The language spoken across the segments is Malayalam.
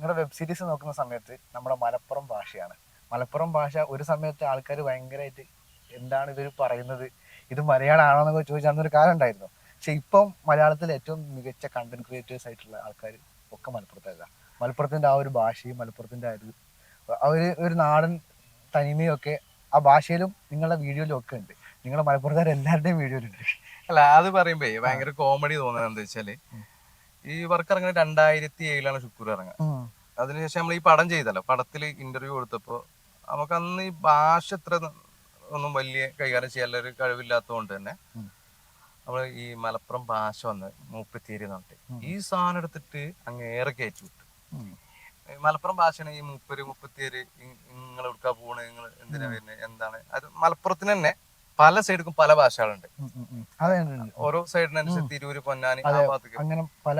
നിങ്ങളുടെ വെബ് സീരീസ് നോക്കുന്ന സമയത്ത് നമ്മുടെ മലപ്പുറം ഭാഷയാണ്. മലപ്പുറം ഭാഷ ഒരു സമയത്ത് ആൾക്കാർ ഭയങ്കരമായിട്ട് എന്താണ് ഇവർ പറയുന്നത്? ഇത് മലയാളമാണോ എന്നൊക്കെ ചോദിച്ചാൽ ഒരു കാലം ഉണ്ടായിരുന്നു. പക്ഷെ ഇപ്പം മലയാളത്തിൽ ഏറ്റവും മികച്ച കണ്ടന്റ് ക്രിയേറ്റേഴ്സ് ആയിട്ടുള്ള ആൾക്കാർ ഒക്കെ മലപ്പുറത്തായതാണ് മലപ്പുറത്തിന്റെ ആ ഒരു ഭാഷയും മലപ്പുറത്തിന്റെ ആ ഒരു ആ ഒരു ഒരു നാടൻ തനിമയൊക്കെ ഒക്കെ ആ ഭാഷയിലും നിങ്ങളുടെ വീഡിയോയിലും ഒക്കെ ഉണ്ട്. നിങ്ങളുടെ മലപ്പുറത്തുകാർ എല്ലാവരുടെയും വീഡിയോയിലുണ്ട്. അല്ല അത് പറയുമ്പോ ഭയങ്കര കോമഡി തോന്നുന്നത് എന്താ വെച്ചാൽ ഈ വർക്ക് ഇറങ്ങുന്നത് രണ്ടായിരത്തി ഏഴിലാണ് ശുക്കൂർ ഇറങ്ങുക അതിനുശേഷം നമ്മൾ ഈ പടം ചെയ്തല്ലോ. പടത്തിൽ ഇന്റർവ്യൂ കൊടുത്തപ്പോ നമുക്ക് അന്ന് ഈ ഭാഷ ഇത്ര ഒന്നും വലിയ കൈകാര്യം ചെയ്യാനുള്ള ഒരു കഴിവില്ലാത്തതുകൊണ്ട് തന്നെ നമ്മൾ ഈ മലപ്പുറം ഭാഷ വന്ന് മൂപ്പത്തിയേരി എന്ന് പറഞ്ഞിട്ട് ഈ സാധനം എടുത്തിട്ട് അങ്ങ് ഏറെ കയറ്റി വിട്ടു. മലപ്പുറം ഭാഷയാണ് ഈ മൂപ്പര് മുപ്പത്തിയേര് നിങ്ങൾ എടുക്കാൻ പോണ് നിങ്ങൾ എന്തിനാ വരുന്നത് എന്താണ്? അത് മലപ്പുറത്തിന് തന്നെ പല സൈഡിലും പല ഭാഷകളുണ്ട്. ഓരോ സൈഡിനനുസരിച്ച് തിരൂര് പൊന്നാനി ആ ഭാഗത്തേക്ക്. അങ്ങനെ പല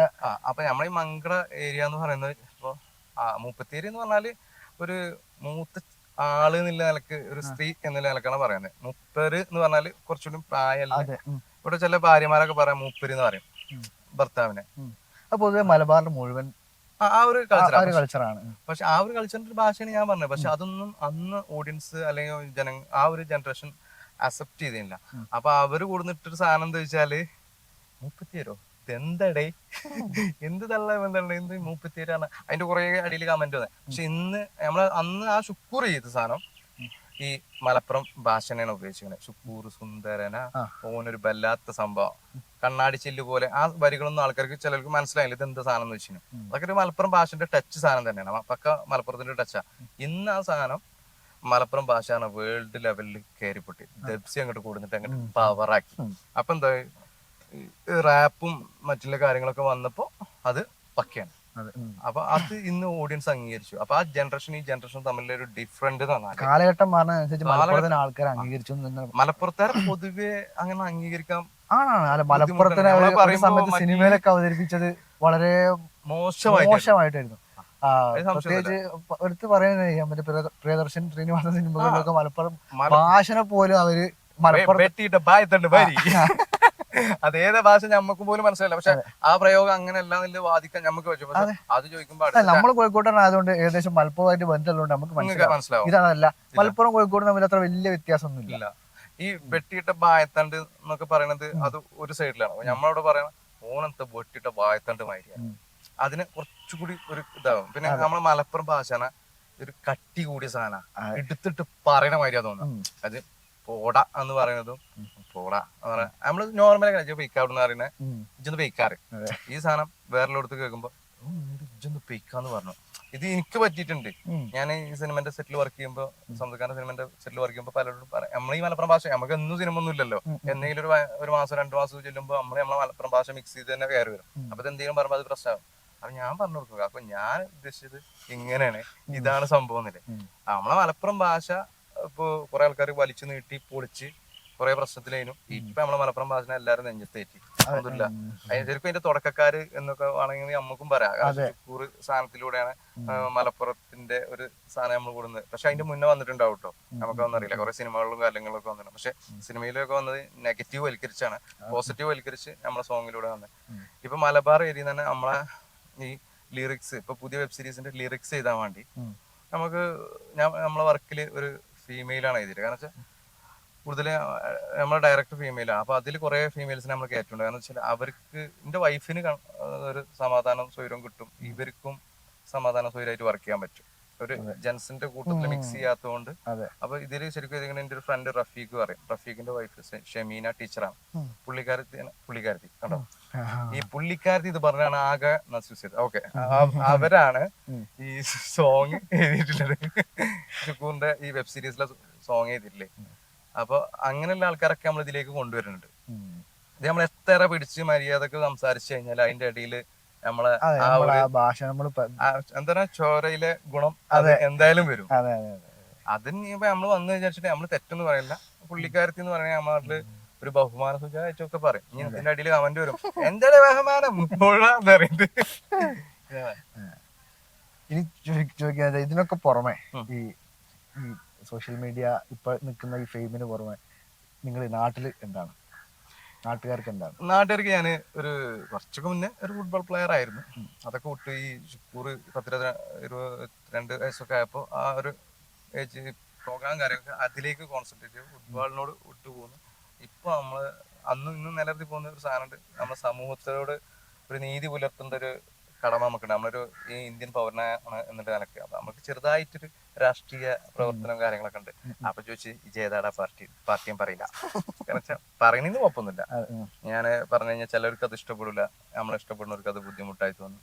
അപ്പൊ നമ്മളെ ഈ മങ്കട ഏരിയ എന്ന് പറയുന്നത് ഇപ്പൊ ആ മൂപ്പത്തേരി എന്ന് പറഞ്ഞാൽ ഒരു മൂത്ത ആൾ എന്നുള്ള നിലയ്ക്ക് ഒരു സ്ത്രീ എന്നുള്ള നിലക്കാണ് പറയുന്നത്. മുപ്പര് എന്ന് പറഞ്ഞാൽ കുറച്ചുകൂടി പ്രായമല്ല ഇവിടെ ചില ഭാര്യമാരൊക്കെ പറയാം മൂപ്പര് എന്ന് പറയും ഭർത്താവിനെ. മലബാറിന്റെ പൊതുവെ മലബാറിൽ മുഴുവൻ ആ ഒരു കൾച്ചറാണ് പക്ഷെ ആ ഒരു കൾച്ചറിന്റെ ഭാഷയാണ് ഞാൻ പറഞ്ഞത്. പക്ഷെ അതൊന്നും അന്ന് ഓഡിയൻസ് അല്ലെങ്കിൽ ജന ആ ഒരു ജനറേഷൻ അക്സെപ്റ്റ് ചെയ്തില്ല. അപ്പൊ അവർ കൊടുത്തിട്ടൊരു സാധനം എന്താ വെച്ചാൽ മുപ്പത്തിയേരോ? ഇതെന്തടേ? എന്ത് തള്ള എന്താണ് എന്ത് മുപ്പത്തിയേരാണ്? അതിന്റെ കുറെ അടിയിൽ കമന്റ് വന്നത് പക്ഷെ ഇന്ന് നമ്മൾ അന്ന് ആ ശുക്കൂർ ചെയ്ത സാധനം ഈ മലപ്പുറം ഭാഷനെയാണ് ഉപയോഗിച്ചിരിക്കുന്നത് ശുക്കൂർ സുന്ദരന. ഓനൊരു വല്ലാത്ത സംഭവം. കണ്ണാടി ചില്ല് പോലെ ആ വരികളൊന്നും ആൾക്കാർക്ക് ചിലർക്ക് മനസ്സിലായില്ല ഇത് എന്ത് സാധനം എന്ന് വെച്ചിരുന്നു അതൊക്കെ ഒരു മലപ്പുറം ഭാഷന്റെ ടച്ച് സാധനം തന്നെയാണ്. പക്ക മലപ്പുറത്തിന്റെ ടച്ചാ ഇന്ന് ആ സാധനം മലപ്പുറം ഭാഷയാണ് വേൾഡ് ലെവലിൽ കയറിപ്പൊട്ടി ദബ്സി അങ്ങോട്ട് കൂടുന്നിട്ട് അങ്ങോട്ട് പവറാക്കി. അപ്പൊ എന്താ റാപ്പും മറ്റുള്ള കാര്യങ്ങളൊക്കെ വന്നപ്പോ അത് പക്കയാണ്. അപ്പൊ അത് ഇന്ന് ഓഡിയൻസ് അംഗീകരിച്ചു. അപ്പൊ ആ ജനറേഷൻ ഈ ജനറേഷൻ തമ്മിലുള്ള ഒരു ഡിഫറെന്റ് കാലഘട്ടം മാറുന്നതനുസരിച്ച് ആൾക്കാർ അംഗീകരിച്ചു മലപ്പുറത്തുകാർ പൊതുവെ അങ്ങനെ അംഗീകരിക്കാൻ ആണാണ്. മലപ്പുറത്തിനെ സിനിമയിലൊക്കെ അവതരിപ്പിച്ചത് വളരെ മോശമായി മോശമായിട്ടായിരുന്നു. പ്രത്യേകിച്ച് എടുത്ത് പറയുന്നത് ചെയ്യാൻ മറ്റേ പ്രിയദർശൻ ശ്രീനിവാസൻ സിനിമകളിലൊക്കെ മലപ്പുറം മല- ഭാഷനെ പോലും അവർ മലപ്പുറം അതേതാ ഭാഷ ഞമ്മക്ക് പോലും മനസ്സിലായില്ല. പക്ഷെ ആ പ്രയോഗം അങ്ങനെയല്ല വാദിക്കാൻ നമുക്ക് പറ്റും. പക്ഷെ അത്. ചോദിക്കുമ്പോൾ നമ്മൾ കോഴിക്കോട്ടാണ് ആയതുകൊണ്ട് ഏകദേശം മലപ്പുറമായിട്ട് ബന്ധമുള്ളതുകൊണ്ട് നമുക്ക് മനസ്സിലാവും. ഇതാണല്ല മലപ്പുറം കോഴിക്കോട് തമ്മിൽ അത്ര വലിയ വ്യത്യാസമൊന്നുമില്ല. ഇല്ല. ഈ വെട്ടിയിട്ട ബായത്തണ്ട് എന്നൊക്കെ പറയുന്നത് അത് ഒരു സൈഡിലാണ്. നമ്മളവിടെ പറയണ ഓണത്തെ വെട്ടിയിട്ട ബായത്തണ്ട് മാതിരിയാണ്. അതിന് അതിന് കുറച്ചുകൂടി ഒരു ഇതാവും. പിന്നെ നമ്മളെ മലപ്പുറം ഭാഷന ഒരു കട്ടി കൂടിയ സാധന. എടുത്തിട്ട് പറയണ മാതിരിയാ തോന്നുന്നത് അത് പോട എന്ന് പറയുന്നതും പോട എന്ന് പറയാ നമ്മൾ നോർമലി പെയ്ക്കാവെന്ന് പറയുന്നത് ഉം. ഇജ്ജൊന്ന് പെയ്ക്കാറ്. ഈ സാധനം വേറെ അടുത്ത് കേൾക്കുമ്പോ "ഓ, ഇത് ഇജ്ജൊന്ന് പെയ്ക്കാന്ന് പറഞ്ഞു. ഇത് എനിക്ക് പറ്റിയിട്ടുണ്ട്. ഞാൻ ഈ സിനിമന്റെ സെറ്റിൽ വർക്ക് ചെയ്യുമ്പോൾ സംസ്ഥാന സിനിമന്റെ സെറ്റിൽ വർക്ക് ചെയ്യുമ്പോൾ പലരോടും പറയാം നമ്മൾ ഈ മലപ്പുറം ഭാഷ നമുക്ക് എന്നും സിനിമ ഒന്നും ഇല്ലല്ലോ. എന്തെങ്കിലും ഒരു ഒരു മാസം രണ്ടു മാസം ചെല്ലുമ്പോൾ നമ്മൾ നമ്മളെ മലപ്പുറം ഭാഷ മിക്സ് ചെയ്ത് തന്നെ കയറി വരും. അപ്പൊ എന്തെങ്കിലും പറയുമ്പോൾ അത് പ്രശ്നമാകും അപ്പൊ ഞാൻ പറഞ്ഞു കൊടുക്കുക അപ്പൊ ഞാൻ ഉദ്ദേശിച്ചത് ഇങ്ങനെയാണ്. ഇതാണ് സംഭവം എന്നില്ലേ. നമ്മളെ മലപ്പുറം ഭാഷ ഇപ്പൊ കുറെ ആൾക്കാർ വലിച്ചു നീട്ടി പൊളിച്ച് കുറെ പ്രശ്നത്തിലായിരുന്നു. ഇപ്പൊ നമ്മളെ മലപ്പുറം ഭാഷ എല്ലാരും നെഞ്ചത്തേറ്റി. അതൊന്നുമില്ല അതിന് ശരിക്കും അതിന്റെ തുടക്കക്കാര് എന്നൊക്കെ ആണെങ്കിൽ നമുക്കും പറയാം. കൂറ് സാധനത്തിലൂടെയാണ് മലപ്പുറത്തിന്റെ ഒരു സാധനം നമ്മൾ കൂടുന്നത്. പക്ഷെ അതിന്റെ മുന്നേ വന്നിട്ടുണ്ടാവും കേട്ടോ നമുക്കൊന്നും അറിയില്ല കുറെ സിനിമകളിലും കാര്യങ്ങളിലും ഒക്കെ വന്നിട്ടുണ്ട്. പക്ഷെ സിനിമയിലൊക്കെ വന്നത് നെഗറ്റീവ് വൽക്കരിച്ചാണ്. പോസിറ്റീവ് വൽക്കരിച്ച് നമ്മളെ സോങ്ങിലൂടെ വന്നത്. ഇപ്പൊ മലബാർ ഏരിയ തന്നെ നമ്മളെ ഈ ലിറിക്സ് ഇപ്പൊ പുതിയ വെബ് സീരീസിന്റെ ലിറിക്സ് എഴുതാൻ വേണ്ടി നമുക്ക് ഞാൻ നമ്മളെ വർക്കിൽ ഒരു ഫീമെയിലാണ് എഴുതിയത്. കാരണം വെച്ചാൽ കൂടുതൽ നമ്മളെ ഡയറക്ടർ ഫീമെയിലാണ് അപ്പൊ അതിൽ കുറെ ഫീമെയിൽസിനെ നമ്മൾ കയറ്റുണ്ട് കാരണം വെച്ചാൽ അവർക്ക് എന്റെ വൈഫിന് ഒരു സമാധാനം സ്വയം കിട്ടും. ഇവർക്കും സമാധാന സ്വൈരമായിട്ട് വർക്ക് ചെയ്യാൻ പറ്റും. ഒരു ജെൻസിന്റെ കൂട്ടത്തിൽ മിക്സ് ചെയ്യാത്തതുകൊണ്ട് അപ്പൊ ഇതിൽ ശരിക്കും ഇതിങ്ങനെ എന്റെ ഒരു ഫ്രണ്ട് റഫീഖ് പറയും. റഫീഖിന്റെ വൈഫ് ഷെമീന ടീച്ചറാണ്. പുള്ളിക്കാരത്തി പുള്ളിക്കാരത്തി കണ്ടോ? ഈ പുള്ളിക്കാരത്തി ഇത് പറഞ്ഞാണ് ആകെ നസൂസിയത് ഓക്കെ അവരാണ് ഈ സോങ് എഴുതിയിട്ടുള്ളത്. ഷുക്കൂറിന്റെ ഈ വെബ് സീരീസിലെ സോങ് എഴുതിയിട്ടില്ലേ? അപ്പൊ അങ്ങനെയുള്ള ആൾക്കാരൊക്കെ നമ്മൾ ഇതിലേക്ക് കൊണ്ടുവരുന്നുണ്ട്. ഇത് നമ്മൾ എത്ര പിടിച്ച് മര്യാദയ്ക്ക് സംസാരിച്ചു കഴിഞ്ഞാൽ അതിന്റെ ഇടയിൽ നമ്മളെ നമ്മളെ ഭാഷ നമ്മൾ ആ എന്താണ് ചോരയിലെ ഗുണം അത് എന്തായാലും വരും. അതെ അതെ അതെ. അതിന് നമ്മൾ വന്ന് വിചാരിച്ചിട്ട് നമ്മൾ തെറ്റെന്ന് പറയില്ല പുള്ളിക്കാരത്തി എന്ന് പറഞ്ഞാൽ നമ്മുടെ നാട്ടിൽ ഒരു ബഹുമാന സുഖമായിട്ടൊക്കെ പറയും. ഇനി ഇതിന്റെ അടിയിൽ കമന്റ് വരും. എന്താണ് ബഹുമാനം? ഇനി ചോദി- ചോദിക്കുന്നത് ഇതിനൊക്കെ പുറമെ ഈ ഈ സോഷ്യൽ മീഡിയ ഇപ്പൊ നിൽക്കുന്ന ഈ ഫെയിമിന് പുറമെ നിങ്ങൾ നാട്ടിൽ എന്താണ്? നാട്ടുകാർക്ക് എന്താണ്? നാട്ടുകാർക്ക് ഞാൻ ഒരു കുറച്ചൊക്കെ മുന്നേ ഒരു ഫുട്ബോൾ പ്ലെയർ ആയിരുന്നു. അതൊക്കെ വിട്ട് ഈ ഷുക്കൂർ പത്തിരുപത്തി ഇരുപത്തിരണ്ട് വയസ്സൊക്കെ ആയപ്പോൾ ആ ഒരു ഏജ് പ്രോഗ്രാം കാര്യമൊക്കെ അതിലേക്ക് കോൺസെൻട്രേറ്റ് ചെയ്യും ഫുട്ബോളിനോട് വിട്ടു പോകുന്നു ഇപ്പൊ നമ്മൾ അന്നും ഇന്നും നിലനിർത്തി പോകുന്ന ഒരു സാധനമുണ്ട്. നമ്മുടെ സമൂഹത്തോട് ഒരു നീതി പുലർത്തേണ്ട ഒരു കടമ നമുക്കുണ്ട്. നമ്മളൊരു ഈ ഇന്ത്യൻ പൗരനാണ് എന്നുള്ള നിലയ്ക്ക്. അപ്പൊ നമുക്ക് ചെറുതായിട്ടൊരു രാഷ്ട്രീയ പ്രവർത്തനം കാര്യങ്ങളൊക്കെ ഉണ്ട്. അപ്പൊ ചോദിച്ച് ജേതാടാ പാർട്ടി പാർട്ടിയും പറയില്ല. കാരണം പറയുന്നതിന് കുഴപ്പമൊന്നുമില്ല. ഞാൻ ഞാൻ പറഞ്ഞു കഴിഞ്ഞാൽ ചിലർക്ക് അത് ഇഷ്ടപ്പെടില്ല നമ്മളെ ഇഷ്ടപ്പെടുന്നവർക്ക് അത് ബുദ്ധിമുട്ടായി തോന്നും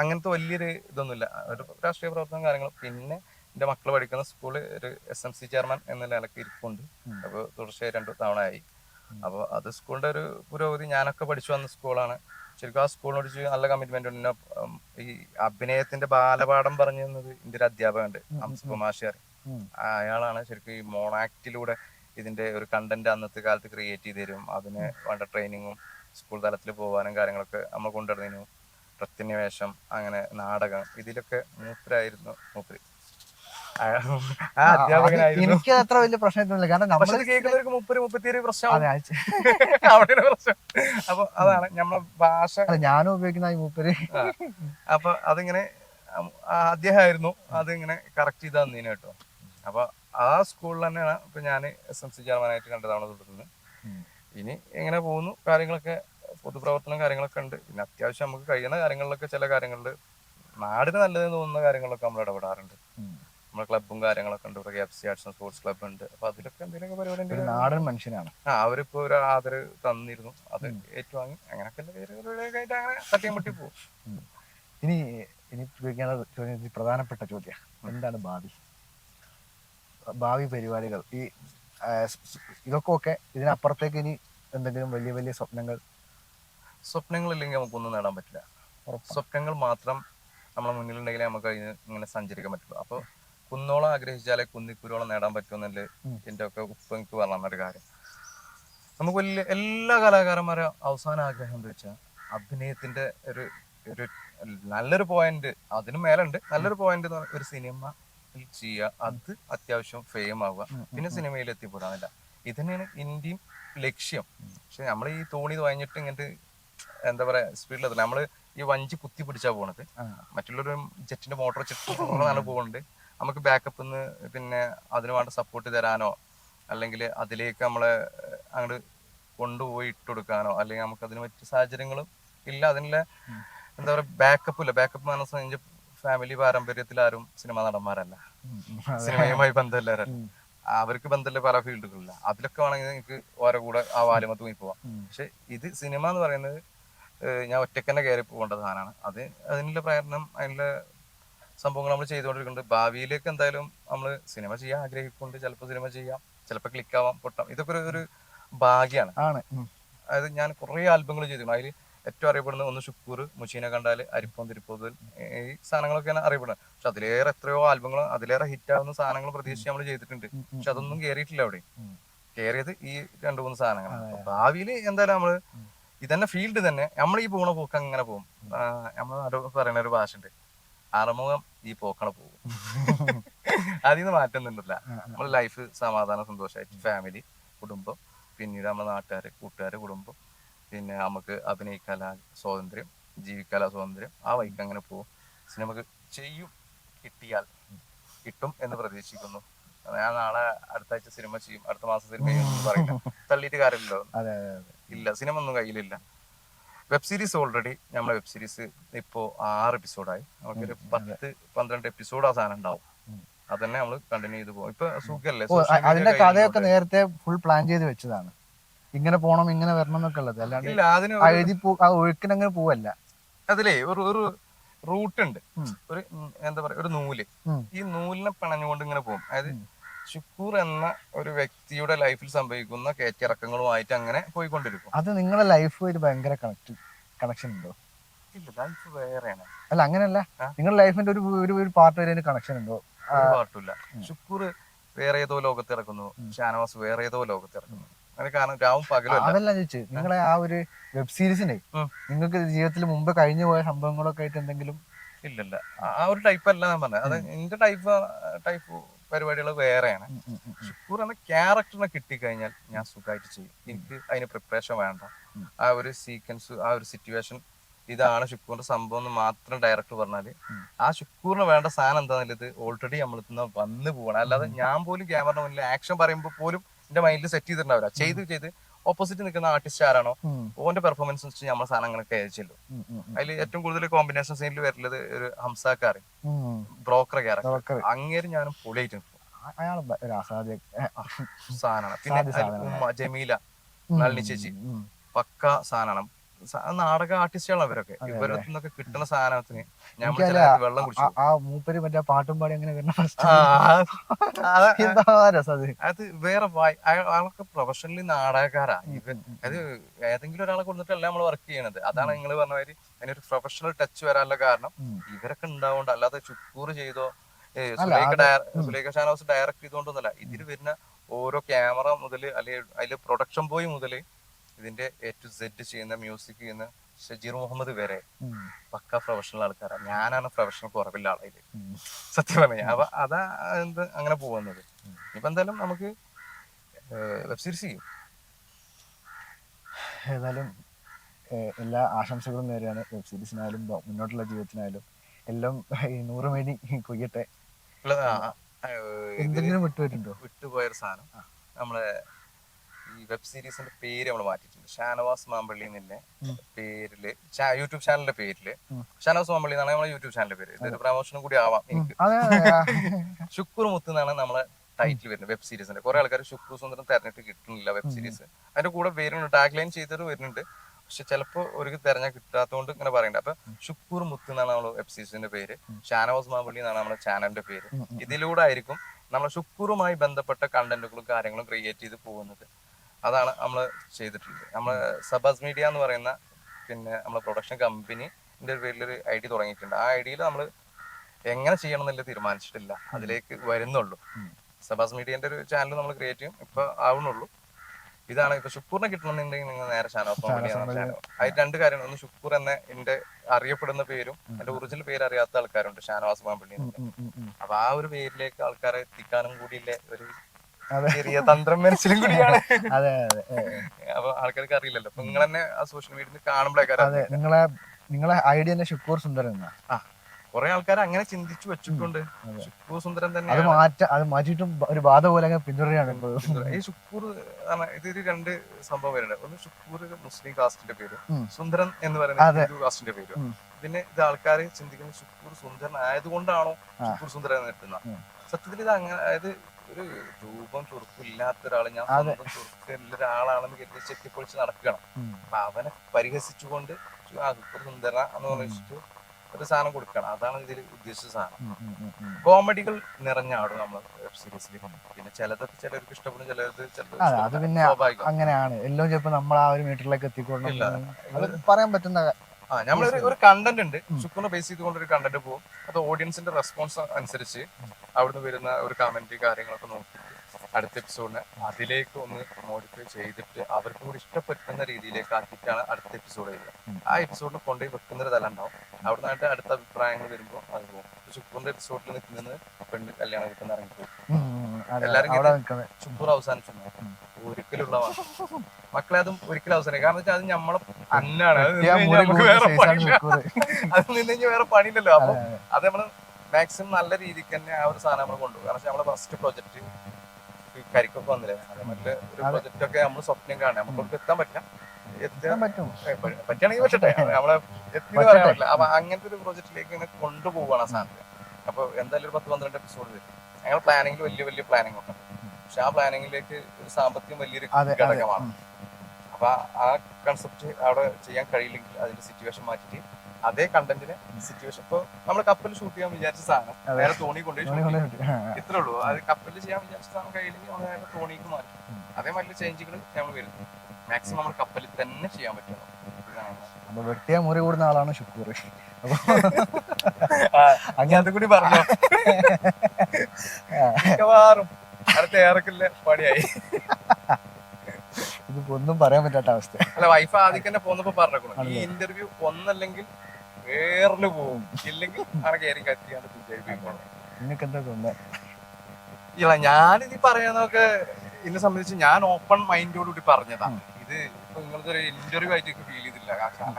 അങ്ങനത്തെ വലിയൊരു ഇതൊന്നുമില്ല. ഒരു രാഷ്ട്രീയ പ്രവർത്തനം കാര്യങ്ങളും പിന്നെ എന്റെ മക്കൾ പഠിക്കുന്ന സ്കൂളിൽ ഒരു എസ് എം സി ചെയർമാൻ എന്ന നിലയ്ക്ക് ഇരിപ്പുണ്ട്. അപ്പോൾ തുടർച്ചയായി രണ്ടു തവണ ആയി. അപ്പോൾ അത് സ്കൂളിന്റെ ഒരു പുരോഗതി ഞാനൊക്കെ പഠിച്ചു വന്ന സ്കൂളാണ്. ശരിക്കും ആ സ്കൂളിനോട് നല്ല കമ്മിറ്റ്മെന്റ് ഉണ്ട്. ഈ അഭിനയത്തിന്റെ ബാലപാഠം പറഞ്ഞു തന്നത് എന്റെ ഒരു അധ്യാപകനുണ്ട്. ഹംസകുമാർ ഉം. അയാളാണ് ശരിക്കും ഈ മോണാക്റ്റിലൂടെ ഇതിന്റെ ഒരു കണ്ടന്റ് അന്നത്തെ കാലത്ത് ക്രിയേറ്റ് ചെയ്ത് തരും. അതിന് വേണ്ട ട്രെയിനിങ്ങും സ്കൂൾ തലത്തിൽ പോകാനും കാര്യങ്ങളൊക്കെ നമ്മൾ കൊണ്ടുവരുന്നതിനും പ്രത്യന്വേഷം അങ്ങനെ നാടകം ഇതിലൊക്കെ മൂപ്പരായിരുന്നു മൂപ്പര്. ആ അധ്യാപകനായിരുന്നു. എനിക്ക് അത്ര വലിയ പ്രശ്നമായിട്ടില്ല കാരണം നമ്മൾ കേൾക്കുന്നവർക്ക് മുപ്പത് മുപ്പത്തിയേഴ് അവിടെ പ്രശ്നം. അപ്പൊ അതാണ് നമ്മളെ ഭാഷ. ഞാനും ഉപയോഗിക്കുന്ന ഈ മൂപ്പര്. അപ്പൊ അതിങ്ങനെ അദ്ദേഹമായിരുന്നു. അതിങ്ങനെ കറക്റ്റ് ചെയ്ത് നീന കേട്ടോ. അപ്പൊ ആ സ്കൂളിൽ തന്നെയാണ് ഇപ്പൊ ഞാൻ എസ് എം സി ചെയർമാനായിട്ട് കണ്ടതാണ് തുടരുന്നത് ഉം. ഇനി എങ്ങനെ പോകുന്നു. കാര്യങ്ങളൊക്കെ പൊതുപ്രവർത്തനം കാര്യങ്ങളൊക്കെ ഉണ്ട്. പിന്നെ അത്യാവശ്യം നമുക്ക് കഴിയുന്ന കാര്യങ്ങളിലൊക്കെ ചില കാര്യങ്ങളിൽ നാടിന് നല്ലതെന്ന് തോന്നുന്ന കാര്യങ്ങളൊക്കെ നമ്മൾ ഇടപെടാറുണ്ട്. നമ്മുടെ ക്ലബും കാര്യങ്ങളൊക്കെ ഉണ്ട്. ഇവിടെ F C arts sports club ഉണ്ട്. അപ്പൊ അതിലൊക്കെ എന്തെങ്കിലും പരിപാടി ഒരു ഉണ്ടെങ്കിൽ നാടൻ മനുഷ്യനാണ്. ആ അവരിപ്പോ ഒരു ആദരവ് തന്നിരുന്നു. അത് ഏറ്റുവാങ്ങി. അങ്ങനെയൊക്കെ ആയിട്ട് അങ്ങനെ തട്ടിയും മുട്ടി പോകും. ഇനി ഇനി ചോദിക്കാനുള്ള ചോദ്യം പ്രധാനപ്പെട്ട ചോദ്യം. എന്താണ് ഭാവി? ഭാവി പരിപാടികൾ. ഈ ഇതൊക്കെ ഒക്കെ ഇതിനപ്പുറത്തേക്ക് ഇനി എന്തെങ്കിലും വലിയ വലിയ സ്വപ്നങ്ങൾ? സ്വപ്നങ്ങളില്ലെങ്കിൽ നമുക്കൊന്നും നേടാൻ പറ്റില്ല. സ്വപ്നങ്ങൾ മാത്രം നമ്മളെ മുന്നിലുണ്ടെങ്കിലേ നമുക്ക് അതിന് ഇങ്ങനെ സഞ്ചരിക്കാൻ പറ്റുള്ളൂ. അപ്പോൾ കുന്നോളം ആഗ്രഹിച്ചാലേ കുന്നിക്കുരോളം നേടാൻ പറ്റുമെന്നല്ല എന്റെ എന്റെ ഒക്കെ ഉപ്പ എനിക്ക് പറഞ്ഞ ഒരു കാര്യം. നമുക്ക് വലിയ എല്ലാ കലാകാരന്മാരെ അവസാന ആഗ്രഹം എന്താ വെച്ചാൽ അഭിനയത്തിന്റെ ഒരു ഒരു നല്ലൊരു പോയിന്റ് അതിന് മേലുണ്ട്. നല്ലൊരു പോയിന്റ് ഒരു സിനിമ ചെയ്യുക അത് അത്യാവശ്യം ഫെയിം ആവുക. പിന്നെ സിനിമയിൽ എത്തിപ്പെടാനില്ല. ഇത് തന്നെയാണ് ഇന്ത്യയും ലക്ഷ്യം. പക്ഷെ നമ്മൾ ഈ തോണി തുഴഞ്ഞിട്ട് ഇങ്ങനത്തെ എന്താ പറയാ സ്പീഡിലെത്തില്ല നമ്മൾ ഈ വഞ്ചി കുത്തി പിടിച്ചാ പോണത്. മറ്റുള്ളൊരു ജെറ്റിന്റെ മോട്ടോർ ചെട്ടാണ് പോകുന്നുണ്ട് നമുക്ക് ബാക്കപ്പ് നിന്ന് പിന്നെ അതിന് വേണ്ട സപ്പോർട്ട് തരാനോ അല്ലെങ്കിൽ അതിലേക്ക് നമ്മളെ അങ്ങോട്ട് കൊണ്ടുപോയി ഇട്ട് കൊടുക്കാനോ അല്ലെങ്കിൽ നമുക്ക് അതിന് പറ്റിയ സാഹചര്യങ്ങളും ഇല്ല. അതിനുള്ള എന്താ പറയുക ബാക്കപ്പ് ഇല്ല. ബാക്കപ്പ് എന്ന് പറഞ്ഞ ഫാമിലി പാരമ്പര്യത്തിൽ ആരും സിനിമാ നടന്മാരല്ല. സിനിമയുമായി ബന്ധമില്ലാരല്ല അവർക്ക് ബന്ധമില്ല പല ഫീൽഡുകളില്ല അതിലൊക്കെ വേണമെങ്കിൽ നിങ്ങൾക്ക് ഓരോ കൂടെ ആ വാലുമത്ത് പോയി പോവാം. പക്ഷെ ഇത് സിനിമ എന്ന് പറയുന്നത് ഞാൻ ഒറ്റക്കന്നെ കയറി പോകേണ്ട സാധനമാണ്. അത് അതിനുള്ള പ്രയത്നം അതിനുള്ള സംഭവങ്ങൾ നമ്മൾ ചെയ്തുകൊണ്ടിരിക്കുന്നുണ്ട്. ഭാവിയിലേക്ക് എന്തായാലും നമ്മൾ സിനിമ ചെയ്യാൻ ആഗ്രഹിക്കുന്നുണ്ട്. ചിലപ്പോൾ സിനിമ ചെയ്യാം. ചിലപ്പോൾ ക്ലിക്കാവാം പൊട്ടാം. ഇതൊക്കെ ഒരു ഒരു ഭാഗ്യമാണ് ആണ്. അതായത് ഞാൻ കുറേ ആൽബങ്ങൾ ചെയ്തിട്ടുണ്ട്. അതിൽ ഏറ്റവും അറിയപ്പെടുന്നത് ഒന്ന് ഷുക്കൂർ മുച്ചീനെ കണ്ടാൽ അരിപ്പം തിരുപ്പോതൽ ഈ സാധനങ്ങളൊക്കെയാണ് അറിയപ്പെടുന്നത്. പക്ഷെ അതിലേറെ എത്രയോ ആൽബങ്ങൾ അതിലേറെ ഹിറ്റ് ആവുന്ന സാധനങ്ങൾ പ്രതീക്ഷിച്ച് നമ്മൾ ചെയ്തിട്ടുണ്ട്. പക്ഷെ അതൊന്നും കയറിയിട്ടില്ല അവിടെ. കേറിയത് കയറിയത് ഈ രണ്ട് മൂന്ന് സാധനങ്ങളാണ്. ഭാവിയിൽ എന്തായാലും നമ്മൾ ഇതന്നെ ഫീൽഡ് തന്നെ. നമ്മൾ ഈ പോണ പോക്ക് അങ്ങനെ പോകും. നമ്മൾ പറയുന്ന ഒരു ഭാഷ ഉണ്ട് അറുമുഖം ഈ പോക്കണ പോകും. അതിൽ നിന്ന് മാറ്റം നിന്നില്ല നമ്മുടെ ലൈഫ് സമാധാനം സന്തോഷമായിട്ട് ഫാമിലി കുടുംബം പിന്നീട് നമ്മുടെ നാട്ടുകാർ കൂട്ടുകാർ കുടുംബം പിന്നെ നമുക്ക് അഭിനയിക്കാല സ്വാതന്ത്ര്യം ജീവിക്കാല സ്വാതന്ത്ര്യം ആ വഴിക്ക് അങ്ങനെ പോകും. സിനിമക്ക് ചെയ്യും കിട്ടിയാൽ കിട്ടും എന്ന് പ്രതീക്ഷിക്കുന്നു. ഞാൻ നാളെ അടുത്ത ആഴ്ച സിനിമ ചെയ്യും അടുത്ത മാസം സിനിമ ചെയ്യും എന്ന് പറയില്ല. തള്ളിയിട്ട് കാര്യമില്ലല്ലോ. ഇല്ല സിനിമ ഒന്നും കയ്യിലില്ല. വെബ് സീരീസ് ഓൾറെഡി നമ്മളെ വെബ് സീരീസ് ഇപ്പോ ആറ് എപ്പിസോഡായി നമുക്കൊരു പത്ത് പന്ത്രണ്ട് എപ്പിസോഡ് ആ സാധനം ഉണ്ടാവും. അതന്നെ നമ്മൾ കണ്ടിന്യൂ ചെയ്ത് പോകും. ഇപ്പൊ സുഖല്ലേ? അതിന്റെ കഥയൊക്കെ നേരത്തെ ഫുൾ പ്ലാൻ ചെയ്ത് വെച്ചതാണ്. ഇങ്ങനെ പോണം ഇങ്ങനെ വരണം എന്നൊക്കെ ഉള്ളത്. അല്ലാണ്ട് അതിന് എഴുതി ഒഴുക്കിനങ്ങനെ പോവല്ല. അതിലേ ഒരു ഒരു റൂട്ട് ഉണ്ട്. ഒരു എന്താ പറയാ ഒരു നൂൽ. ഈ നൂലിനെ പിണഞ്ഞുകൊണ്ട് ഇങ്ങനെ പോകും. അതായത് ഷുക്കൂർ എന്ന ഒരു വ്യക്തിയുടെ ലൈഫിൽ സംഭവിക്കുന്ന കയറ്റിറക്കങ്ങളുമായിട്ട് അങ്ങനെ പോയിക്കൊണ്ടിരിക്കും. അത് നിങ്ങളുടെ ലൈഫുമായിട്ട് ഭയങ്കര കണക്ട് കണക്ഷൻ ഉണ്ടോ? ഇല്ല ലൈഫ് വേറെയാണ്. അല്ല അങ്ങനെയല്ല. നിങ്ങളുടെ ലൈഫിന്റെ ഒരു ഒരു ഒരു പാർട്ട് വരെ കണക്ഷൻ ഉണ്ടോ? ഒരു പാട്ടില്ല ഷുക്കൂർ വേറെ ഏതോ ലോകത്ത് ഇറക്കുന്നു ഷാനവാസ് വേറെ ഏതോ ലോകത്ത് ഇറക്കുന്നു കാരണം രാവും പകലും അതല്ല ചോദിച്ചു നിങ്ങളെ ആ ഒരു വെബ് സീരീസിനെ നിങ്ങൾക്ക് ജീവിതത്തിൽ മുമ്പ് കഴിഞ്ഞു പോയ സംഭവങ്ങളൊക്കെ ആയിട്ട് എന്തെങ്കിലും ഇല്ലല്ല ആ- ആ ഒരു ടൈപ്പ് അല്ല ഞാൻ പറഞ്ഞത്. അത് എന്റെ ടൈപ്പ് ടൈപ്പ് പരിപാടികൾ വേറെയാണ്. ഷുക്കൂർ എന്ന ക്യാരക്ടറിനെ കിട്ടിക്കഴിഞ്ഞാൽ ഞാൻ സുഖമായിട്ട് ചെയ്യും. എനിക്ക് അതിന് പ്രിപ്പറേഷൻ വേണ്ട. ആ ഒരു സീക്വൻസ് ആ ഒരു സിറ്റുവേഷൻ ഇതാണ് ഷുക്കൂറിന്റെ സംഭവം എന്ന് മാത്രം ഡയറക്ടർ പറഞ്ഞാൽ. ആ ഷുക്കൂറിന് വേണ്ട സാധനം എന്താണെന്നുള്ളത് ഓൾറെഡി നമ്മൾ ഇന്ന് വന്നു പോകണം അല്ലാതെ ഞാൻ പോലും ക്യാമറ മുന്നിൽ ആക്ഷൻ പറയുമ്പോൾ പോലും എന്റെ മൈൻഡിൽ സെറ്റ് ചെയ്തിട്ടുണ്ടാവില്ല. ചെയ്ത് ചെയ്ത് ഓപ്പോസിറ്റ് നിൽക്കുന്ന ആർട്ടിസ്റ്റ് ആരാണോ ഓന്റെ പെർഫോമൻസ് വെച്ച് നമ്മൾ സാധനങ്ങളൊക്കെ ചെല്ലും ഉം, ഉം, ഉം. അതിൽ ഏറ്റവും കൂടുതൽ കോമ്പിനേഷൻ സീനിൽ വരുന്നത് ഒരു ഹംസാക്കാർ. ബ്രോക്കർ ക്യാരക്ടർ അങ്ങേര് ഞാനും പൊളിയായിട്ട് അയാൾ സാധനമാണ് പിന്നെ ജമീല നളിനി ചേച്ചി. പക്ക സാധനമാണ് നാടക ആർട്ടിസ്റ്റുകളാണ് അതെ, ഇവരുടെ നിന്നൊക്കെ കിട്ടുന്ന സാധനത്തിന് ഞാൻ വെള്ളം കുടിച്ചു. ആ മൂപ്പര് മറ്റേ പാട്ടും പാടി അങ്ങനെ അത് വേറെ അയാളൊക്കെ പ്രൊഫഷണലി നാടകക്കാരാ. അത് ഏതെങ്കിലും ഒരാളെ കൊടുത്തിട്ടല്ല നമ്മൾ വർക്ക് ചെയ്യണത്. അതാണ് നിങ്ങൾ പറഞ്ഞ മാതിരി അതിനൊരു പ്രൊഫഷണൽ ടച്ച് വരാനുള്ള കാരണം. ഇവരൊക്കെ ഉണ്ടാവുകൊണ്ട് അല്ലാതെ ചുക്കൂറ് ചെയ്തോ സുലേഖ ഷാനവാസ് ഡയറക്ട് ചെയ്തോണ്ടൊന്നല്ല ഇതിൽ വരുന്ന ഓരോ ക്യാമറ മുതൽ അല്ലെങ്കിൽ അതിലെ പ്രൊഡക്ഷൻ ബോയ് മുതൽ ഇതിന്റെ എ ടു സെഡ് ചെയ്യുന്ന മ്യൂസിക് ചെയ്യുന്ന ഷജീർ മുഹമ്മദ് വരെ പക്ക പ്രൊഫഷണൽ ആൾക്കാരാണ് ഞാനാണ് പ്രൊഫഷണൽ കുറവില്ല ഉം. സത്യം പറഞ്ഞ. അപ്പൊ അതാ എന്ത് അങ്ങനെ പോകുന്നത്. ഇപ്പൊ എന്തായാലും നമുക്ക് വെബ് സീരീസ് ചെയ്യും. ഏതായാലും എല്ലാ ആശംസകളും നേരെയാണ് വെബ് സീരീസിനായാലും മുന്നോട്ടുള്ള ജീവിതത്തിനായാലും. എല്ലാം ഈ നൂറ് മേടി കൊയ്യട്ടെ. എന്തെങ്കിലും വിട്ടുപോയിട്ടുണ്ടോ? വിട്ടുപോയൊരു സാധനം. നമ്മളെ ഈ വെബ് സീരീസിന്റെ പേര് നമ്മൾ മാറ്റിയിട്ടുണ്ട്. ഷാനവാസ് മാമ്പള്ളി എന്നെ. പേരിൽ യൂട്യൂബ് ചാനലിന്റെ പേരിൽ. ഷാനവാസ് മാമ്പള്ളി എന്നാണ് നമ്മളെ യൂട്യൂബ് ചാനലിന്റെ പേര്. ഇതൊരു പ്രമോഷനും കൂടി ആവാം എനിക്ക്. ശുക്കൂർ മുത്ത് എന്നാണ് നമ്മളെ ടൈറ്റിൽ വരുന്നത് വെബ് സീരീസിന്റെ കുറെ ആൾക്കാർ ശുക്കൂർ സുന്ദരം തെരഞ്ഞിട്ട് കിട്ടുന്നില്ല വെബ് സീരീസ് അതിന്റെ കൂടെ വരുന്നുണ്ട് ടാഗ് ലൈൻ ചെയ്തിട്ട് വരുന്നുണ്ട്. പക്ഷെ ചിലപ്പോ ഒരു തെരഞ്ഞ കിട്ടാത്തതുകൊണ്ട് ഇങ്ങനെ പറയണ്ട. അപ്പൊ ശുക്കൂർ മുത്ത് എന്നാണ് നമ്മൾ വെബ് സീരീസിന്റെ പേര്. ഷാനവാസ് മാമ്പള്ളി എന്നാണ് നമ്മുടെ ചാനലിന്റെ പേര്. ഇതിലൂടെ ആയിരിക്കും നമ്മൾ ശുക്കൂറുമായി ബന്ധപ്പെട്ട കണ്ടന്റുകളും കാര്യങ്ങളും ക്രിയേറ്റ് ചെയ്ത് പോകുന്നത്. അതാണ് നമ്മൾ ചെയ്തിട്ടുള്ളത്. നമ്മൾ സബാസ് മീഡിയ എന്ന് പറയുന്ന പിന്നെ നമ്മളെ പ്രൊഡക്ഷൻ കമ്പനിന്റെ ഒരു ഐ ഡി തുടങ്ങിയിട്ടുണ്ട്. ആ ഐ ഡിയിൽ നമ്മൾ എങ്ങനെ ചെയ്യണം എന്നുള്ളത് തീരുമാനിച്ചിട്ടില്ല. അതിലേക്ക് വരുന്നുള്ളൂ. സബാസ് മീഡിയന്റെ ഒരു ചാനൽ നമ്മൾ ക്രിയേറ്റ് ചെയ്യും. ഇപ്പൊ ആവുന്നുള്ളൂ ഇതാണ് ഇപ്പൊ ഷുക്കൂറിനെ കിട്ടണമെന്നുണ്ടെങ്കിൽ നിങ്ങൾ നേരെ അതിൽ രണ്ട് കാര്യങ്ങൾ. ഒന്ന് ഷുക്കൂർ എന്ന എന്റെ അറിയപ്പെടുന്ന പേരും എന്റെ ഒറിജിനൽ പേര് അറിയാത്ത ആൾക്കാരുണ്ട്. ഷാനവാസ് മാമ്പള്ളി. അപ്പൊ ആ ഒരു പേരിലേക്ക് ആൾക്കാരെ എത്തിക്കാനും കൂടിയില്ലേ ഒരു ചെറിയ തന്ത്രം മനസ്സിലും കൂടിയാണ്. അതെ അതെ. അപ്പൊ ആൾക്കാർക്ക് അറിയില്ലല്ലോ. അപ്പൊ നിങ്ങൾ തന്നെ ആ സോഷ്യൽ മീഡിയയിൽ കാണുമ്പോഴേക്കാരം അതെ നിങ്ങളെ നിങ്ങളെ ഐഡിയ തന്നെ ഷുക്കൂർ സുന്ദരൻ എന്നാ. ആ കുറെ ആൾക്കാർ അങ്ങനെ ചിന്തിച്ചു വെച്ചിട്ടുണ്ട്. ഷുക്കൂർ ശുക്കൂർ തന്നെ അത് മാറ്റ അത് മാറ്റിയിട്ടും ഒരു ബാധ പോലെ അങ്ങ് പിന്തുടരുകയാണ് ഈ ശുക്കൂർ ഇതൊരു രണ്ട് സംഭവം വരുന്നുണ്ട്. ഒന്ന് ശുക്കൂർ മുസ്ലിം കാസ്റ്റിന്റെ പേര്. സുന്ദരൻ എന്ന് പറയുന്നത് ഹിന്ദു കാസ്റ്റിന്റെ പേര്. പിന്നെ ഇത് ആൾക്കാർ ചിന്തിക്കുന്നത് ശുക്കൂർ സുന്ദരൻ ആയതുകൊണ്ടാണോ ഷുക്കൂർ ശുക്കൂർ സുന്ദരൻ എന്ന് എത്തുന്ന സത്യത്തിൽ ഇത് അങ്ങനെ അതായത് ഒരു രൂപം ചുറുക്കില്ലാത്ത ഒരാൾ ഞാൻ അതെ. സ്വന്തം ചുറുക്കുള്ള ഒരാളാണെന്ന് കരുതി ചെത്തിപ്പൊളിച്ച് നടക്കണം. അപ്പൊ അവനെ പരിഹസിച്ചുകൊണ്ട് സുന്ദര എന്ന് പറഞ്ഞിട്ട് ഒരു സാധനം കൊടുക്കണം. അതാണ് ഇതിൽ ഉദ്ദേശിച്ച സാധനം. കോമഡികൾ നിറഞ്ഞാടും നമ്മൾ വെബ് സീരീസിൽ പിന്നെ ചിലതൊക്കെ ചിലർക്ക് ഇഷ്ടപ്പെടും ചിലത് പിന്നെ അങ്ങനെയാണ്. എല്ലാം ചിലപ്പോ നമ്മൾ ആ ഒരു മീറ്ററിലേക്ക് എത്തിക്കൊണ്ടില്ല. പറയാൻ പറ്റുന്ന ആ നമ്മളൊരു ഒരു കണ്ടന്റ് ഉണ്ട്. ശുക്രനെ ബേസ് ചെയ്തുകൊണ്ട് ഒരു കണ്ടന്റ് പോകും അത് ഓഡിയൻസിന്റെ റെസ്പോൺസ് അനുസരിച്ച് അവിടുന്ന് വരുന്ന ഒരു കമന്റ് കാര്യങ്ങളൊക്കെ നോക്കിയിട്ട് അടുത്ത എപ്പിസോഡിനെ അതിലേക്ക് ഒന്ന് മോഡിഫൈ ചെയ്തിട്ട് അവർക്ക് കൂടി ഇഷ്ടപ്പെടുന്ന രീതിയിലേക്ക് ആക്കിയിട്ടാണ് അടുത്ത എപ്പിസോഡ് വരിക. ആ എപ്പിസോഡിന് കൊണ്ടുപോയി വെക്കുന്ന ഒരു തല ഉണ്ടാവും. അവിടെ നിന്നായിട്ട് അടുത്ത അഭിപ്രായങ്ങൾ വരുമ്പോൾ അത് പോകും. ശുക്രന്റെ എപ്പിസോഡിൽ നിൽക്കുന്നത് പെണ്ണ് കല്യാണം കിട്ടുന്ന ഇറങ്ങിപ്പോകും നിൽക്കുന്നത്. ശുക്കൂർ അവസാനിച്ചു ഒരിക്കലുള്ള മക്കളെ അതും ഒരിക്കലും അവസാനം കാരണം വെച്ചാൽ അത് നമ്മളെ അന്നാണ് അത് നിന്ന് കഴിഞ്ഞാൽ വേറെ പണിയില്ലല്ലോ. അപ്പൊ അത്. നമ്മൾ മാക്സിമം നല്ല രീതിക്ക് തന്നെ ആ ഒരു സാധനം നമ്മൾ കൊണ്ടുപോകും. കാരണം നമ്മുടെ ഫസ്റ്റ് പ്രൊജക്ട് കരിക്കൊക്കെ വന്നില്ലേ? അതേപോലെ ഒരു പ്രോജക്റ്റ് പ്രൊജക്ട് ഒക്കെ നമ്മൾ സ്വപ്നം കാണാം. നമുക്ക് എത്താൻ പറ്റില്ല. പറ്റുകയാണെങ്കിൽ പറ്റട്ടെ. നമ്മളെ എത്തിന്ന് പറയാൻ പറ്റില്ല. അപ്പൊ അങ്ങനത്തെ ഒരു പ്രൊജക്റ്റിലേക്ക് ഇങ്ങനെ കൊണ്ടുപോവാണ് ആ സാധനം. അപ്പൊ എന്തായാലും ഒരു പത്ത് പന്ത്രണ്ട് എപ്പിസോഡ് വരും. ഞങ്ങൾ പ്ലാനിങ്ങിൽ വലിയ വലിയ പ്ലാനിങ് ഉണ്ട്. പക്ഷെ ആ പ്ലാനിങ്ങിലേക്ക് ഒരു സാമ്പത്തികം വലിയൊരു ഘടകമാണ്. അപ്പൊ ആ കൺസെപ്റ്റ് അവിടെ ചെയ്യാൻ കഴിയില്ലെങ്കിൽ അതിന്റെ സിറ്റുവേഷൻ മാറ്റിട്ട് അതേ കണ്ടന്റിന് സിറ്റുവേഷൻ ഇപ്പൊ നമ്മൾ കപ്പലിൽ ഷൂട്ട് ചെയ്യാൻ വിചാരിച്ച സാധനം. വേറെ തോണി കൊണ്ടുപോയി ഇത്രേ ഉള്ളൂ. അത് കപ്പലിൽ ചെയ്യാൻ വിചാരിച്ച സാധനം കഴിയില്ലെങ്കിൽ നമ്മൾ വേറെ തോണിക്ക് മാറ്റും. അതേമാതിരി ചേഞ്ചുകൾ നമ്മൾ വരുന്നു മാക്സിമം നമ്മൾ കപ്പലിൽ തന്നെ ചെയ്യാൻ പറ്റുള്ളൂ. വെട്ടിയ മുറി കൂടുന്ന ആളാണ് ഷുക്കൂർ. അങ്ങനത്തെ അങ്ങനെ കൂടി പറഞ്ഞോ? മിക്കവാറും അടുത്ത ഏറെക്കില്ല പണിയായി. ഇതിപ്പോ ഒന്നും പറയാൻ പറ്റാത്ത അവസ്ഥ അല്ല വൈഫ് ആദ്യം തന്നെ പോന്നപ്പോ പറഞ്ഞേക്കണം ഈ ഇന്റർവ്യൂ ഒന്നല്ലെങ്കിൽ വേറിൽ പോവും. ഇല്ലെങ്കിൽ അവിടെ കയറി കത്തിയാണ് ഇന്റർവ്യൂ പോകണം നിങ്ങൾക്ക് എന്താ തോന്നുന്നത് ഇല്ല ഞാനിത് പറയുന്നതൊക്കെ എന്നെ സംബന്ധിച്ച് ഞാൻ ഓപ്പൺ മൈൻഡോട് കൂടി പറഞ്ഞതാ. ഇത് ഇപ്പൊ നിങ്ങൾക്ക് ഒരു ഇന്റർവ്യൂ ആയിട്ട് ഫീൽ ചെയ്തില്ല. കാരണം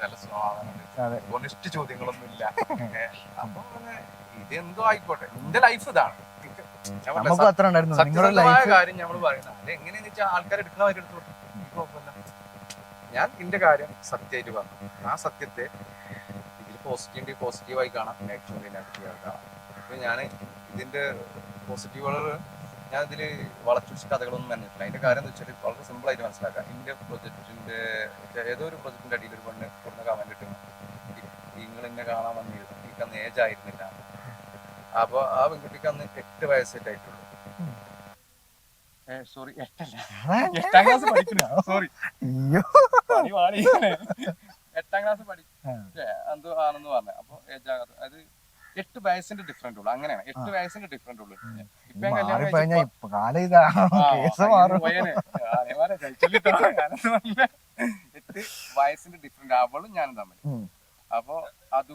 നല്ല സ്വാഭാവികമാണ് അതെ. ഒനിഷ്ട് ചോദ്യങ്ങളൊന്നും ഇല്ല അപ്പൊ ഇത് എന്തോ ആയിക്കോട്ടെ. എന്റെ ലൈഫ് ഇതാണ്. നമുക്കും അത്ര ഉണ്ടായിരുന്നു. നിങ്ങളുടെ ലൈഫ് കാര്യം നമ്മൾ പറയുന്നത് അത് എങ്ങനെയാന്ന് വെച്ചാൽ ആൾക്കാർ എടുക്കുന്ന കാര്യം എടുത്തു കുഴപ്പമില്ല. ഞാൻ എന്റെ കാര്യം സത്യമായിട്ട് പറഞ്ഞു. ആ സത്യത്തെ ഇതിൽ പോസിറ്റീവ് പോസിറ്റീവായി കാണാം നെഗറ്റീവ് നെഗറ്റീവ് ആക്കാം അപ്പൊ ഞാൻ ഇതിന്റെ പോസിറ്റീവുകൾ ഞാൻ ഇതിൽ വളച്ചുടിച്ച കഥകളൊന്നും പറഞ്ഞിട്ടില്ല. അതിന്റെ കാര്യം എന്ന് വെച്ചാൽ വളരെ സിമ്പിൾ ആയിട്ട് മനസ്സിലാക്കാം. എന്റെ പ്രൊജക്ടിന്റെ ഏതോ ഒരു പ്രൊജക്ടിന്റെ അടിയിൽ ഒരു പെണ്ണ് കൊടുക്കുന്ന കമന്റ് ഇട്ടു. നിങ്ങൾ എന്നെ കാണാൻ വന്നിരുന്നു. എനിക്ക് അന്ന് ഏജ് ആയിരുന്നില്ല. അപ്പൊ ആ പെൺകുട്ടിക്ക് അന്ന് എട്ട് വയസ്സായിട്ടായിട്ടുള്ളൂ. സോറി എട്ടല്ല. എട്ടാം ക്ലാസ് പഠിക്കുന്നു. സോറി അയ്യോ. പണി പാടി എട്ടാം ക്ലാസ് പഠി ആ. എന്തോ ആണെന്ന് പറഞ്ഞു. അപ്പൊ അത് എട്ട് വയസ്സിന്റെ ഡിഫറന്റ് ഉള്ളു. അങ്ങനെയാണ്. എട്ട് വയസ്സിന്റെ ഡിഫറന്റ് ഉള്ളു. ഇപ്പൊ. എട്ട് വയസ്സിന്റെ ഡിഫറന്റ് അവളും ഞാനും തമ്മിൽ. അപ്പൊ അപ്പോ അത്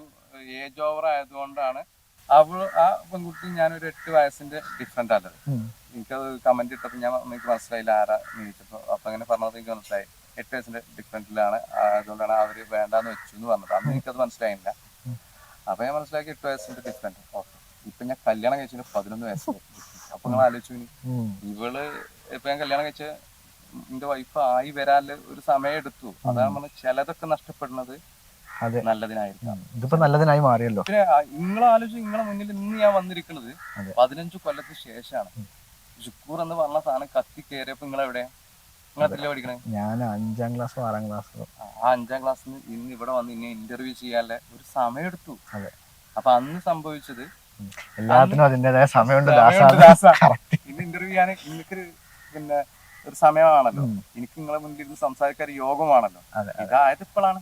ഏജ് ഓവർ ആയതുകൊണ്ടാണ് അവൾ ആ പെൺകുട്ടി ഞാനൊരു എട്ട് വയസ്സിന്റെ ഡിഫറെന്റ് ആണത്. എനിക്കത് കമന്റ് ഇട്ടപ്പോൾ ഞാൻ എനിക്ക് മനസ്സിലായില്ല ആരാ നീച്ചപ്പോ അപ്പൊ അങ്ങനെ പറഞ്ഞത് എനിക്ക് മനസ്സിലായി. എട്ട് വയസ്സിന്റെ ഡിഫറെന്റിലാണ് അതുകൊണ്ടാണ് അവർ വേണ്ടാന്ന് വെച്ചു എന്ന് പറഞ്ഞത്. അന്ന് എനിക്കത് മനസ്സിലായില്ല. അപ്പൊ ഞാൻ മനസ്സിലാക്കി എട്ട് വയസ്സിന്റെ ഡിഫറെന്റ് ഓക്കെ. ഇപ്പൊ ഞാൻ കല്യാണം കഴിച്ചതിന് പതിനൊന്ന് വയസ്സ്. അപ്പൊ നിങ്ങൾ ആലോചിച്ചു. ഇവൾ ഇപ്പൊ ഞാൻ കല്യാണം കഴിച്ച എന്റെ വൈഫ് ആയി വരാൽ ഒരു സമയം എടുത്തു അതാണ് ചിലതൊക്കെ നഷ്ടപ്പെടുന്നത് അതെ. നല്ലതിനായിരിക്കും. ഇതിപ്പോ നല്ലതിനായി മാറിയല്ലോ. പിന്നെ നിങ്ങളെ ആലോചിച്ച് നിങ്ങളെ മുന്നിൽ ഇന്ന് ഞാൻ വന്നിരിക്കുന്നത്. പതിനഞ്ച് കൊല്ലത്തിന് ശേഷമാണ്. ഷുക്കൂർ എന്ന് പറഞ്ഞ സാധനം കത്തി കയറിയപ്പോ നിങ്ങൾ എവിടെ ഞാൻ അഞ്ചാം ക്ലാസ്സോ ആറാം ക്ലാസ്സോ ആ അഞ്ചാം ക്ലാസ്സിൽ ഇന്ന് ഇവിടെ വന്ന് ഇന്നെ ഇന്റർവ്യൂ ചെയ്യാനുള്ള ഒരു സമയം എടുത്തു അതെ. അപ്പൊ അന്ന് സംഭവിച്ചത് എല്ലാത്തിനും അതിന്റേതായ സമയമുണ്ട് ഇന്ന് ഇന്റർവ്യൂ ചെയ്യാൻ എനിക്കൊരു പിന്നെ ഒരു സമയമാണല്ലോ. എനിക്ക് നിങ്ങളെ മുന്നിൽ ഇരുന്ന് സംസാരിക്കാൻ യോഗമാണല്ലോ. അതെ. ഇതായത് ഇപ്പോഴാണ്.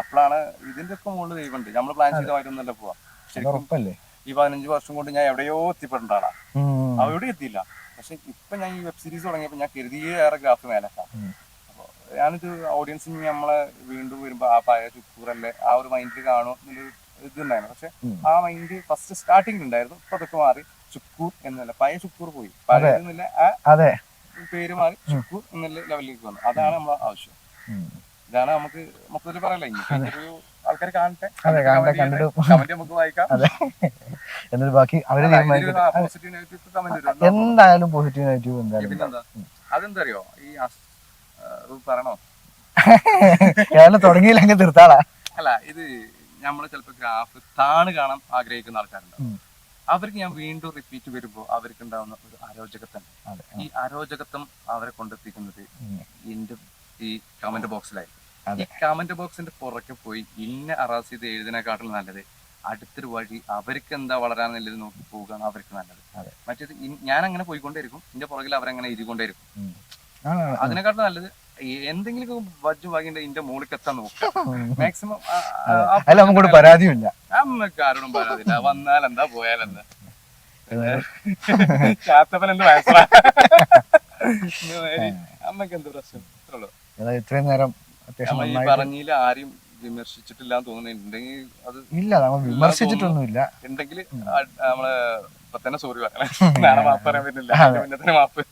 അപ്പോഴാണ് ഇതിന്റെ ഒക്കെ മുകളിൽ ദൈവമുണ്ട് നമ്മൾ പ്ലാൻ ചെയ്തമായിട്ടൊന്നല്ല പോവാ. അത് ശരിക്കും ഈ പതിനഞ്ച് വർഷം കൊണ്ട് ഞാൻ എവിടെയോ എത്തിപ്പെടേണ്ടതാണ്. അവിടെ എത്തിയില്ല. പക്ഷെ ഇപ്പൊ ഞാൻ ഈ വെബ് സീരീസ് തുടങ്ങിയപ്പോ ഞാൻ കരുതിയേറെ ഗ്രാഫ് മേലേക്കാം. ഞാനിത് ഓഡിയൻസിന് നമ്മളെ വീണ്ടും വരുമ്പോ ആ പഴയ ചുക്കൂറല്ലേ ആ ഒരു മൈൻഡിൽ കാണും എന്നൊരു ഇതുണ്ടായിരുന്നു. പക്ഷെ ആ മൈൻഡ് ഫസ്റ്റ് സ്റ്റാർട്ടിംഗ് ഉണ്ടായിരുന്നു. ഇപ്പൊ അതൊക്കെ മാറി ചുക്കൂർ എന്നല്ല പഴയ ചുക്കൂർ പോയി. പഴയ ആ പേര് മാറി ചുക്കൂർ എന്നുള്ള ലെവലിലേക്ക് വന്നു. അതാണ് നമ്മളെ ആവശ്യം. ഇതാണ് നമുക്ക് മൊത്തത്തിൽ പറയല്ലേ ഇനി ഇന്റർവ്യൂ ആൾക്കാർ കാണട്ടെ. അതെ, കാണട്ടെ, കണ്ടിട്ട് കമന്റ് നമുക്ക് വായിക്കാം. അതെ. എന്നിട്ട് ബാക്കി അവർ എന്തായാലും പോസിറ്റീവ് നെഗറ്റീവ് എന്തായാലും അതെന്തറിയോ? ഈ പറയണോ? കേരളം തുടങ്ങിയില്ലെങ്കിൽ തീർത്താളാ. അല്ല ഇത് നമ്മൾ ചിലപ്പോൾ ഗ്രാഫ് താണ് കാണാൻ ആഗ്രഹിക്കുന്ന ആൾക്കാരുണ്ട്. അവർക്ക് ഞാൻ വീണ്ടും റിപ്പീറ്റ് വരുമ്പോൾ അവർക്ക് ഉണ്ടാവുന്ന ഒരു അരോചകത്വം. ഈ അരോചകത്വം അവരെ കൊണ്ടെത്തിക്കുന്നത്. എന്റെ ഈ കമന്റ് ബോക്സിലായി അതെ. ഈ കമന്റ് ബോക്സിന്റെ പുറകെ പോയി ഇന്ന അറാസ് ഇത് എഴുതിനേക്കാട്ടിലും നല്ലത്. അടുത്തൊരു വഴി അവർക്ക് എന്താ വളരാന്നുള്ളത് നോക്കി പോവുക അവർക്ക് നല്ലത്. മറ്റേത് ഞാൻ അങ്ങനെ പോയിക്കൊണ്ടേയിരിക്കും. എന്റെ പുറകിൽ അവരങ്ങനെ എഴുതിക്കൊണ്ടേയിരിക്കും. ഉം. ആണ്, ആണ്. അതിനെക്കാട്ടും നല്ലത് എന്തെങ്കിലും വജ്ജു വാങ്ങിന്റെ ഇന്റെ മുകളിൽ എത്താൻ നോക്കാം മാക്സിമം അല്ല നമുക്കൊരു പരാതിയില്ല നമുക്ക് ആരോടും പരാതിയില്ല. വന്നാൽ എന്താ പോയാൽ എന്താ ചാത്തപ്പൻ എന്ത് വയസ്സാ? അമ്മയ്ക്ക് എന്ത് പ്രശ്നം? ഇത്രയും നേരം അത്യാവശ്യം നമ്മൾ പറഞ്ഞില്ല ആരും വിമർശിച്ചിട്ടില്ല എന്ന് തോന്നുന്നുണ്ടെങ്കിൽ അത് ഇല്ല നമ്മൾ വിമർശിച്ചിട്ടൊന്നുമില്ല. ഉണ്ടെങ്കിൽ നമ്മൾ ഇപ്പൊ തന്നെ സോറി പറയാം നാളെ മാപ്പ് പറയാൻ പറ്റില്ല. മാപ്പ്.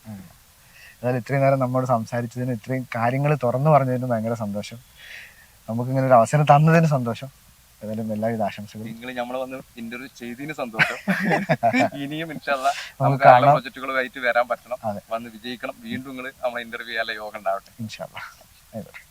അതായത് ഇത്രയും നേരം നമ്മോട് സംസാരിച്ചതിന് ഇത്രയും കാര്യങ്ങൾ തുറന്നു പറഞ്ഞതിന് ഭയങ്കര സന്തോഷം. നമുക്ക് ഇങ്ങനെ ഒരു അവസരം തന്നതിന് സന്തോഷം. ഏതായാലും എല്ലാവിധ ആശംസകളും. നിങ്ങൾ നമ്മളെ വന്ന് ഇന്റർവ്യൂ ചെയ്തതിന് സന്തോഷം. ഇനിയും ഇൻഷാല്ല നമുക്ക് നല്ല കാണാം. പ്രൊജക്ടുകളുമായിട്ട് വരാൻ പറ്റണം. വന്ന് വിജയിക്കണം. വീണ്ടും നിങ്ങൾ നമ്മളെ ഇന്റർവ്യൂ ചെയ്യാനുള്ള യോഗം ഉണ്ടാവട്ടെ. ഇൻഷാല്ലാ ആയിക്കോട്ടെ